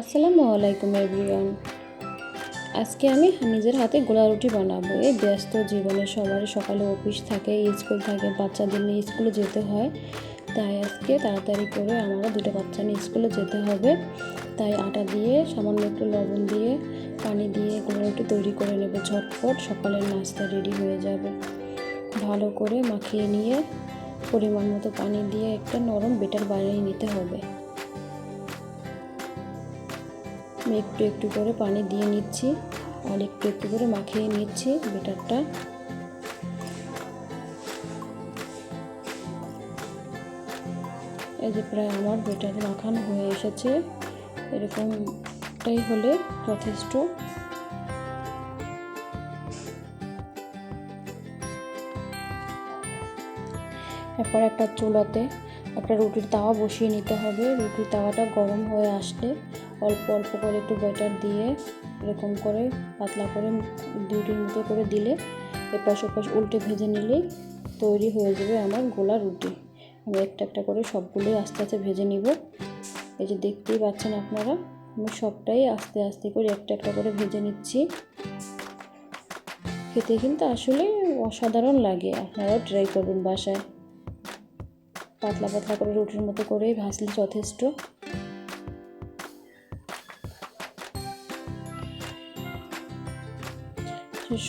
আসসালামু আলাইকুম, এভরিওয়ান। আজকে আমি নিজের হাতে গোলা রুটি বানাবো। এই ব্যস্ত জীবনে সবার সকালে অফিস থাকে, স্কুল থাকে, বাচ্চাদের নিয়ে স্কুলে যেতে হয়। তাই আজকে তাড়াতাড়ি করে আমরা দুটো বাচ্চা নিয়ে স্কুলে যেতে হবে। তাই আটা দিয়ে, সামান্য একটু লবণ দিয়ে, পানি দিয়ে গোলা রুটি তৈরি করে নেব ঝটপট। সকালের নাস্তা রেডি হয়ে যাবে। ভালো করে মাখিয়ে নিয়ে, পরিমাণ মতো পানি দিয়ে একটা নরম বেটার বানিয়ে নিতে হবে। আমি একটু একটু করে পানি দিয়ে নিচ্ছি। আর একটু একটু করে মাখিয়ে নিচ্ছি বেটারটা। এই যে প্রায় আমার বেটার মাখানো হয়ে এসেছে। এরকমটাই হলে যথেষ্ট। এরপর একটা চুলাতে একটা রুটির তাওয়া বসিয়ে নিতে হবে। রুটির তাওয়াটা গরম হয়ে আসলে অল্প অল্প করে একটু ব্যাটার দিয়ে এরকম করে পাতলা করে রুটির মতো করে দিলে এপাশ ওপাশ উল্টে ভেজে নিলেই তৈরি হয়ে যাবে আমার গোলা রুটি। আমি একটা একটা করে সবগুলোই আস্তে আস্তে ভেজে নিব। এই যে দেখতেই পাচ্ছেন আপনারা, আমি সবটাই আস্তে আস্তে করে একটা একটা করে ভেজে নিচ্ছি। খেতে কিন্তু আসলে অসাধারণ লাগে, আপনারাও ট্রাই করবেন বাসায়। পাতলা পাতলা করে রুটির মতো করেই ভাজলে যথেষ্ট।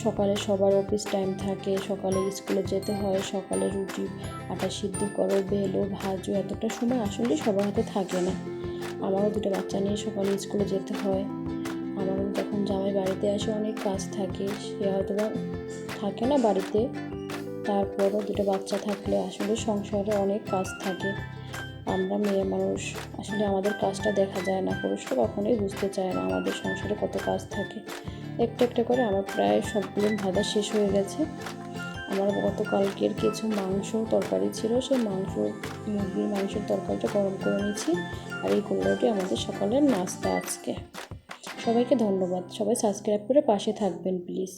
সকালে সবার অফিস টাইম থাকে, সকালে স্কুলে যেতে হয়, সকালে রুটি আটা সিদ্ধ করো, বেলো, ভাজো, এতটা সময় আসলে সবার হাতে থাকে না। আমারও দুটো বাচ্চা নিয়ে সকালে স্কুলে যেতে হয়। আমারও যখন জামাই বাড়িতে আসে অনেক কাজ থাকে, সে হয়তো থাকে না বাড়িতে। তারপরও দুটো বাচ্চা থাকলে আসলে সংসারে অনেক কাজ থাকে। আমরা মেয়ে মানুষ, আসলে আমাদের কাজটা দেখা যায় না পুরুষরা কখনোই বুঝতে চায় না আমাদের সংসারে কত কাজ থাকে। একটা একটা করে আমার প্রায় সবগুলো ভাজা শেষ হয়ে গেছে। আমার গতকালকের কিছু মাংস তরকারি ছিল, সেই মাংস, মুরগির মাংসের তরকারিটা গরম করে নিয়েছি আর এই গোল্লাটি আমাদের সকালের নাস্তা আজকে। সবাইকে ধন্যবাদ, সবাই সাবস্ক্রাইব করে পাশে থাকবেন, প্লিজ।